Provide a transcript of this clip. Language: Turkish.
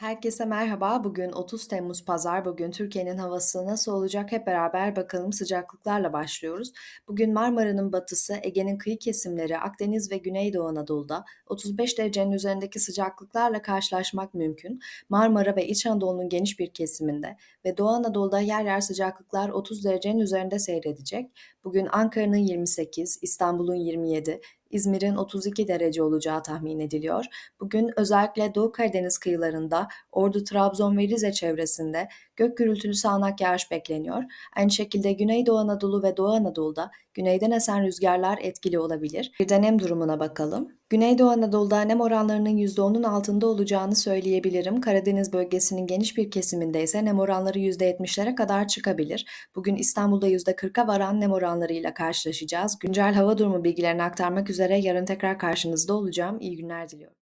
Herkese merhaba. Bugün 30 Temmuz Pazar. Bugün Türkiye'nin havası nasıl olacak hep beraber bakalım sıcaklıklarla başlıyoruz. Bugün Marmara'nın batısı, Ege'nin kıyı kesimleri, Akdeniz ve Güneydoğu Anadolu'da 35 derecenin üzerindeki sıcaklıklarla karşılaşmak mümkün. Marmara ve İç Anadolu'nun geniş bir kesiminde ve Doğu Anadolu'da yer yer sıcaklıklar 30 derecenin üzerinde seyredecek. Bugün Ankara'nın 28, İstanbul'un 27, İzmir'in 32 derece olacağı tahmin ediliyor. Bugün özellikle Doğu Karadeniz kıyılarında, Ordu, Trabzon ve Rize çevresinde gök gürültülü sağanak yağış bekleniyor. Aynı şekilde Güneydoğu Anadolu ve Doğu Anadolu'da güneyden esen rüzgarlar etkili olabilir. Bir de nem durumuna bakalım. Güneydoğu Anadolu'da nem oranlarının %10'un altında olacağını söyleyebilirim. Karadeniz bölgesinin geniş bir kesiminde ise nem oranları %70'lere kadar çıkabilir. Bugün İstanbul'da %40'a varan nem oranlarıyla karşılaşacağız. Güncel hava durumu bilgilerini aktarmak üzere yarın tekrar karşınızda olacağım. İyi günler diliyorum.